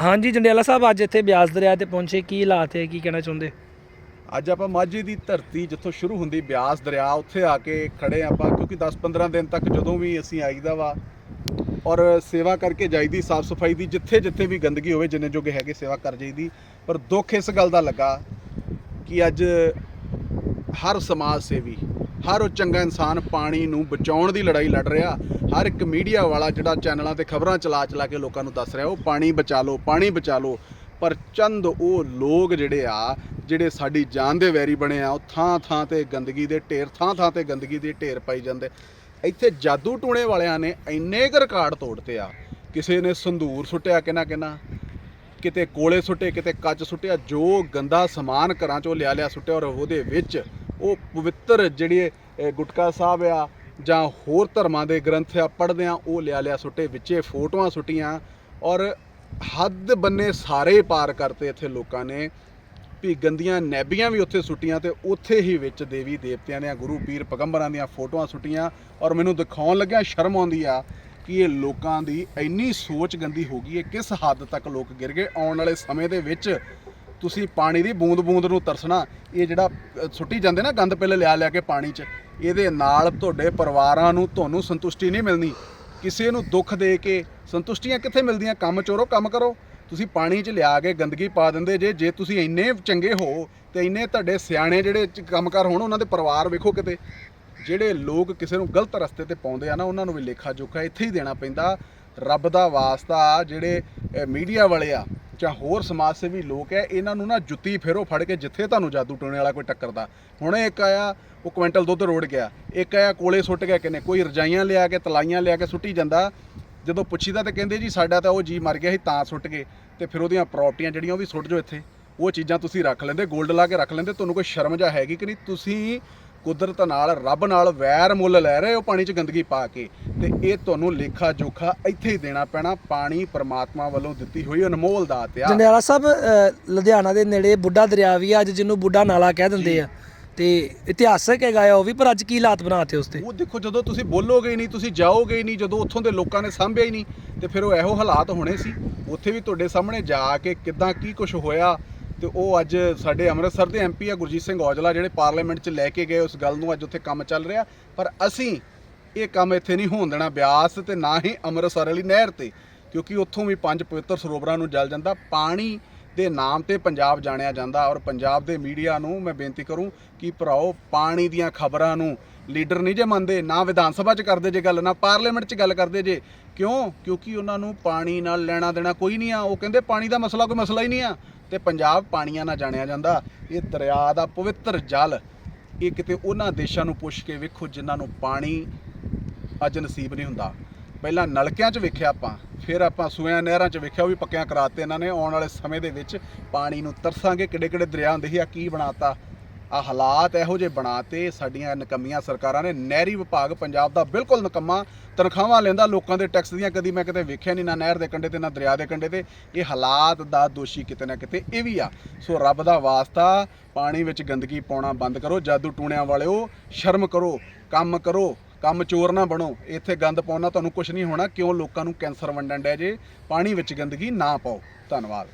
ਹਾਂਜੀ, ਜੰਡਿਆਲਾ ਸਾਹਿਬ, ਅੱਜ ਇੱਥੇ ਬਿਆਸ ਦਰਿਆ ਤੇ ਪਹੁੰਚੇ, ਕੀ ਹਾਲਾਤ ਹੈ, ਕੀ ਕਹਿਣਾ ਚਾਹੁੰਦੇ? ਅੱਜ ਆਪਾਂ ਮਾਝੇ ਦੀ ਧਰਤੀ ਜਿੱਥੋਂ ਸ਼ੁਰੂ ਹੁੰਦੀ ਬਿਆਸ ਦਰਿਆ, ਉੱਥੇ ਆ ਕੇ ਖੜੇ ਆਪਾਂ, ਕਿਉਂਕਿ 10-15 ਦਿਨ ਤੱਕ ਜਦੋਂ ਵੀ ਅਸੀਂ ਆਈਦਾ ਵਾ, ਔਰ ਸੇਵਾ ਕਰਕੇ ਜਾਈਦੀ, ਸਾਫ਼ ਸਫ਼ਾਈ ਦੀ, ਜਿੱਥੇ ਜਿੱਥੇ ਵੀ ਗੰਦਗੀ ਹੋਵੇ, ਜਿੰਨੇ ਜੋਗੇ ਹੈਗੇ ਸੇਵਾ ਕਰ ਜਾਈਦੀ। ਪਰ ਦੁੱਖ ਇਸ ਗੱਲ ਦਾ ਲੱਗਾ ਕਿ ਅੱਜ ਹਰ ਸਮਾਜ ਸੇਵੀ ਹਰ ਉਹ ਚੰਗਾ ਇਨਸਾਨ ਪਾਣੀ ਨੂੰ ਬਚਾਉਣ ਦੀ ਲੜਾਈ ਲੜ ਰਿਹਾ। ਹਰ ਇੱਕ ਮੀਡੀਆ ਵਾਲਾ ਜਿਹੜਾ ਚੈਨਲਾਂ ਤੇ ਖਬਰਾਂ ਚਲਾ ਚਲਾ ਕੇ ਲੋਕਾਂ ਨੂੰ ਦੱਸ ਰਿਹਾ, ਉਹ ਪਾਣੀ ਬਚਾ ਲਓ, ਪਾਣੀ ਬਚਾ ਲਓ। ਪਰ ਚੰਦ ਉਹ ਲੋਕ ਜਿਹੜੇ ਆ, ਜਿਹੜੇ ਸਾਡੀ ਜਾਨ ਦੇ ਵੈਰੀ ਬਣੇ ਆ, ਉਹ ਥਾਂ ਥਾਂ ਤੇ ਗੰਦਗੀ ਦੇ ਢੇਰ, ਥਾਂ ਥਾਂ ਤੇ ਗੰਦਗੀ ਦੇ ਢੇਰ ਪਾਈ ਜਾਂਦੇ। ਇੱਥੇ ਜਾਦੂ ਟੂਣੇ ਵਾਲਿਆਂ ਨੇ ਇੰਨੇ ਕੁ ਰਿਕਾਰਡ ਤੋੜਤੇ ਆ। ਕਿਸੇ ਨੇ ਸੰਧੂਰ ਸੁੱਟਿਆ ਕਿਨਾ ਕਿਨਾ ਕਿਤੇ ਕੋਲੇ ਸੁੱਟੇ, ਕਿਤੇ ਕੱਚ ਸੁੱਟਿਆ, ਜੋ ਗੰਦਾ ਸਮਾਨ ਘਰਾਂ ਚੋਂ ਲਿਆ ਲਿਆ ਸੁੱਟਿਆ ਔਰ ਉਹਦੇ ਵਿੱਚ ਉਹ ਪਵਿੱਤਰ ਜਿਹੜੇ ਗੁਟਕਾ ਸਾਹਿਬ ਆ, ਜਾਂ ਹੋਰ ਧਰਮਾਂ ਦੇ ਗ੍ਰੰਥ ਆ, ਪੜ੍ਹਦੇ ਆ, ਉਹ ਲਿਆ ਲਿਆ ਸੁੱਟੇ, ਵਿੱਚੇ ਫੋਟੋਆਂ ਸੁੱਟੀਆਂ, ਔਰ ਹੱਦ ਬੰਨੇ ਸਾਰੇ ਪਾਰ ਕਰਤੇ ਇੱਥੇ ਲੋਕਾਂ ਨੇ। ਵੀ ਗੰਦੀਆਂ ਨੈਬੀਆਂ ਵੀ ਉੱਥੇ ਸੁੱਟੀਆਂ ਤੇ ਉੱਥੇ ਹੀ ਵਿੱਚ ਦੇਵੀ ਦੇਵਤਿਆਂ ਦੀਆਂ, ਗੁਰੂ ਪੀਰ ਪਗੰਬਰਾਂ ਦੀਆਂ ਫੋਟੋਆਂ ਸੁੱਟੀਆਂ। ਔਰ ਮੈਨੂੰ ਦਿਖਾਉਣ ਲੱਗਿਆ ਸ਼ਰਮ ਆਉਂਦੀ ਆ ਕਿ ਇਹ ਲੋਕਾਂ ਦੀ ਇੰਨੀ ਸੋਚ ਗੰਦੀ ਹੋ ਗਈ ਹੈ, ਕਿਸ ਹੱਦ ਤੱਕ ਲੋਕ ਗਿਰ ਗਏ ਆਉਣ ਵਾਲੇ ਸਮੇਂ ਦੇ ਵਿੱਚ। ਤੁਸੀਂ ਪਾਣੀ ਦੀ ਬੂੰਦ-ਬੂੰਦ ਨੂੰ ਤਰਸਣਾ, ਇਹ ਜਿਹੜਾ ਸੁੱਟੀ ਜਾਂਦੇ ਨਾ ਗੰਦ ਪਿੱਲ ਲਿਆ ਲਿਆ ਕੇ ਪਾਣੀ 'ਚ, ਇਹਦੇ ਨਾਲ ਤੁਹਾਡੇ ਪਰਿਵਾਰਾਂ ਨੂੰ ਤੁਹਾਨੂੰ ਸੰਤੁਸ਼ਟੀ ਨਹੀਂ ਮਿਲਣੀ। ਕਿਸੇ ਨੂੰ ਦੁੱਖ ਦੇ ਕੇ ਸੰਤੁਸ਼ਟੀਆਂ ਕਿੱਥੇ ਮਿਲਦੀਆਂ? ਕੰਮ ਚੋਰੋ, ਕੰਮ ਕਰੋ। ਤੁਸੀਂ ਪਾਣੀ 'ਚ ਲਿਆ ਕੇ ਗੰਦਗੀ ਪਾ ਦਿੰਦੇ ਜੇ ਜੇ ਤੁਸੀਂ ਇੰਨੇ ਚੰਗੇ ਹੋ ਤੇ ਇੰਨੇ ਤੁਹਾਡੇ ਸਿਆਣੇ ਜਿਹੜੇ ਚ ਕੰਮਕਾਰ ਹੋਣ, ਉਹਨਾਂ ਦੇ ਪਰਿਵਾਰ ਵੇਖੋ ਕਿਤੇ। ਜਿਹੜੇ ਲੋਕ ਕਿਸੇ ਨੂੰ ਗਲਤ ਰਸਤੇ ਤੇ ਪਾਉਂਦੇ ਆ ਨਾ, ਉਹਨਾਂ ਨੂੰ ਵੀ ਲੇਖਾ ਜੋਖਾ ਇੱਥੇ ਹੀ ਦੇਣਾ ਪੈਂਦਾ। ਰੱਬ ਦਾ ਵਾਸਤਾ ਜਿਹੜੇ ਮੀਡੀਆ ਵਾਲੇ ਆ ਜਾਂ ਹੋਰ ਸਮਾਜ ਸੇਵੀ ਲੋਕ ਹੈ, ਇਹਨਾਂ ਨੂੰ ਨਾ ਜੁੱਤੀ ਫੇਰੋ ਫੜ ਕੇ ਜਿੱਥੇ ਤੁਹਾਨੂੰ ਜਾਦੂ ਟੋਣੇ ਵਾਲਾ ਕੋਈ ਟੱਕਰਦਾ ਹੁਣੇ ਇੱਕ ਆਇਆ, ਉਹ ਕੁਇੰਟਲ ਦੁੱਧ ਰੋੜ ਗਿਆ। ਇੱਕ ਆਇਆ, ਕੋਲੇ ਸੁੱਟ ਗਿਆ ਕਿਨੇ, ਕੋਈ ਰਜਾਈਆਂ ਲਿਆ ਕੇ, ਤਲਾਈਆਂ ਲਿਆ ਕੇ ਸੁੱਟੀ ਜਾਂਦਾ। ਜਦੋਂ ਪੁੱਛੀਦਾ ਤਾਂ ਕਹਿੰਦੇ ਜੀ, ਸਾਡਾ ਤਾਂ ਉਹ ਜੀ ਮਰ ਗਿਆ ਸੀ, ਤਾਂ ਸੁੱਟ ਗਏ। ਤੇ ਫਿਰ ਉਹਦੀਆਂ ਪ੍ਰਾਪਰਟੀਆਂ ਜਿਹੜੀਆਂ ਉਹ ਵੀ ਸੁੱਟ ਜੋ ਇੱਥੇ। ਉਹ ਚੀਜ਼ਾਂ ਤੁਸੀਂ ਰੱਖ ਲੈਂਦੇ 골ਡ ਲਾ ਕੇ ਰੱਖ ਲੈਂਦੇ, ਤੁਹਾਨੂੰ ਕੋਈ ਸ਼ਰਮ ਜਾ ਹੈਗੀ ਕਿ ਨਹੀਂ? ਤੁਸੀਂ ਕੁਦਰਤ ਨਾਲ ਰੱਬ ਨਾਲ ਵੈਰ ਮੁੱਲ ਲੈ ਰਹੇ ਹੋ ਪਾਣੀ 'ਚ ਗੰਦਗੀ ਪਾ ਕੇ। ਤੇ ਇਹ ਤੁਹਾਨੂੰ ਲੇਖਾ ਜੋਖਾ ਇੱਥੇ ਹੀ ਦੇਣਾ ਪੈਣਾ। ਪਾਣੀ ਪ੍ਰਮਾਤਮਾ ਵੱਲੋਂ ਦਿੱਤੀ ਹੋਈ ਅਨਮੋਲ ਦਾਤ ਆ ਜੰਡਿਆਲਾ ਸਾਹਿਬ ਲੁਧਿਆਣਾ ਦੇ ਨੇੜੇ ਬੁੱਢਾ ਦਰਿਆ ਵੀ ਆ ਅੱਜ ਜਿਹਨੂੰ ਬੁੱਢਾ ਨਾਲਾ ਕਹਿ ਦਿੰਦੇ ਆ। ਤੇ ਇਤਿਹਾਸਕ ਹੈਗਾ ਆ ਉਹ ਵੀ ਪਰ ਅੱਜ ਕੀ ਹਾਲਾਤ ਬਣਾਤੇ ਉਸ ਤੇ? ਉਹ ਦੇਖੋ ਜਦੋਂ ਤੁਸੀਂ ਬੋਲੋਗੇ ਨਹੀਂ ਤੁਸੀਂ ਜਾਓਗੇ ਨਹੀਂ ਜਦੋਂ ਉੱਥੋਂ ਦੇ ਲੋਕਾਂ ਨੇ ਸਾਂਭਿਆ ਹੀ ਨਹੀਂ ਤੇ ਫਿਰ ਉਹ ਇਹੋ ਹਾਲਾਤ ਹੋਣੇ ਸੀ। ਉੱਥੇ ਵੀ ਤੁਹਾਡੇ ਸਾਹਮਣੇ ਜਾ ਕੇ ਕਿੱਦਾਂ ਕੀ ਕੁਝ ਹੋਇਆ ਤੇ ਉਹ ਅੱਜ ਸਾਡੇ ਅੰਮ੍ਰਿਤਸਰ ਦੇ ਐਮਪੀ ਆ ਗੁਰਜੀਤ ਸਿੰਘ ਔਜਲਾ ਜਿਹੜੇ ਪਾਰਲੀਮੈਂਟ 'ਚ ਲੈ ਕੇ ਗਏ ਉਸ ਗੱਲ ਨੂੰ ਅੱਜ ਉੱਥੇ ਕੰਮ ਚੱਲ ਰਿਹਾ। ਪਰ ਅਸੀਂ ਇਹ ਕੰਮ ਇੱਥੇ ਨਹੀਂ ਹੋਣ ਦੇਣਾ ਬਿਆਸ ਤੇ ਨਾ ਹੀ ਅੰਮ੍ਰਿਤਸਰ ਵਾਲੀ ਨਹਿਰ ਤੇ, ਕਿਉਂਕਿ ਉੱਥੋਂ ਵੀ ਪੰਜ ਪਵਿੱਤਰ ਸਰੋਵਰਾਂ ਨੂੰ ਜਲ ਜਾਂਦਾ, ਪਾਣੀ ਦੇ ਨਾਮ ਤੇ ਪੰਜਾਬ ਜਾਣਿਆ ਜਾਂਦਾ ਔਰ ਪੰਜਾਬ ਦੇ ਮੀਡੀਆ ਨੂੰ ਮੈਂ ਬੇਨਤੀ ਕਰੂੰ ਕਿ ਭਰਾਓ, ਪਾਣੀ ਦੀਆਂ ਖਬਰਾਂ ਨੂੰ ਲੀਡਰ ਨਹੀਂ ਜੇ ਮੰਨਦੇ, ਨਾ ਵਿਧਾਨ ਸਭਾ 'ਚ ਕਰਦੇ ਜੇ ਗੱਲ, ਨਾ ਪਾਰਲੀਮੈਂਟ 'ਚ ਗੱਲ ਕਰਦੇ ਜੇ। ਕਿਉਂ? ਕਿਉਂਕਿ ਉਹਨਾਂ ਨੂੰ ਪਾਣੀ ਨਾਲ ਲੈਣਾ ਦੇਣਾ ਕੋਈ ਨਹੀਂ ਆ। ਉਹ ਕਹਿੰਦੇ ਪਾਣੀ ਦਾ ਮਸਲਾ ਕੋਈ ਮਸਲਾ ਹੀ ਨਹੀਂ ਆ। ਤੇ ਪੰਜਾਬ ਪਾਣੀਆਂ ਨਾਲ ਜਾਣਿਆ ਜਾਂਦਾ, ਇਹ ਦਰਿਆ ਦਾ ਪਵਿੱਤਰ ਜਲ, ਇਹ ਕਿਤੇ ਉਹਨਾਂ ਦੇਸ਼ਾਂ ਨੂੰ ਪੁੱਛ ਕੇ ਵੇਖੋ ਜਿਨ੍ਹਾਂ ਨੂੰ ਪਾਣੀ ਅੱਜ ਨਸੀਬ ਨਹੀਂ ਹੁੰਦਾ। ਪਹਿਲਾਂ ਨਲਕਿਆਂ 'ਚ ਵੇਖਿਆ ਆਪਾਂ, ਫਿਰ ਆਪਾਂ ਸੂਇਆਂ ਨਹਿਰਾਂ 'ਚ ਵੇਖਿਆ, ਉਹ ਵੀ ਪੱਕਿਆਂ ਕਰਾਤੇ ਇਹਨਾਂ ਨੇ, ਆਉਣ ਵਾਲੇ ਸਮੇਂ ਦੇ ਵਿੱਚ ਪਾਣੀ ਨੂੰ ਤਰਸਾਂਗੇ ਕਿਹੜੇ ਕਿਹੜੇ ਦਰਿਆ ਹੁੰਦੇ ਸੀ ਆ ਕੀ ਬਣਾਤਾ ਆ ਹਾਲਾਤ ਇਹੋ ਜਿਹੇ ਬਣਾਤੇ ਸਾਡੀਆਂ ਨਕਮੀਆਂ ਸਰਕਾਰਾਂ ਨੇ। ਨਹਿਰੀ ਵਿਭਾਗ ਪੰਜਾਬ ਦਾ ਬਿਲਕੁਲ ਨਕਮਾ ਤਨਖਾਹਾਂ ਲੈਂਦਾ, ਲੋਕਾਂ ਦੇ ਟੈਕਸ ਦੀਆਂ ਕਦੀ ਮੈਂ ਕਿਤੇ ਵੇਖਿਆ ਨਹੀਂ, ਨਾ ਨਹਿਰ ਦੇ ਕੰਢੇ ਤੇ, ਨਾ ਦਰਿਆ ਦੇ ਕੰਢੇ ਤੇ। ਇਹ ਹਾਲਾਤ ਦਾ ਦੋਸ਼ੀ ਕਿਤੇ ਨਾ ਕਿਤੇ ਇਹ ਵੀ ਆ। ਸੋ ਰੱਬ ਦਾ ਵਾਸਤਾ ਪਾਣੀ ਵਿੱਚ ਗੰਦਗੀ ਪਾਉਣਾ ਬੰਦ ਕਰੋ, ਜਾਦੂ ਟੂਣਿਆਂ ਵਾਲਿਓ, ਸ਼ਰਮ ਕਰੋ, ਕੰਮ ਕਰੋ, ਕੰਮ ਚੋਰ ਨਾ ਬਣੋ। ਇੱਥੇ ਗੰਦ ਪਾਉਣਾ ਤੁਹਾਨੂੰ ਕੁਝ ਨਹੀਂ ਹੋਣਾ, ਕਿਉਂ ਲੋਕਾਂ ਨੂੰ ਕੈਂਸਰ ਵੰਡਣ ਡਿਆ ਜੇ? ਪਾਣੀ ਵਿੱਚ ਗੰਦਗੀ ਨਾ ਪਾਓ। ਧੰਨਵਾਦ।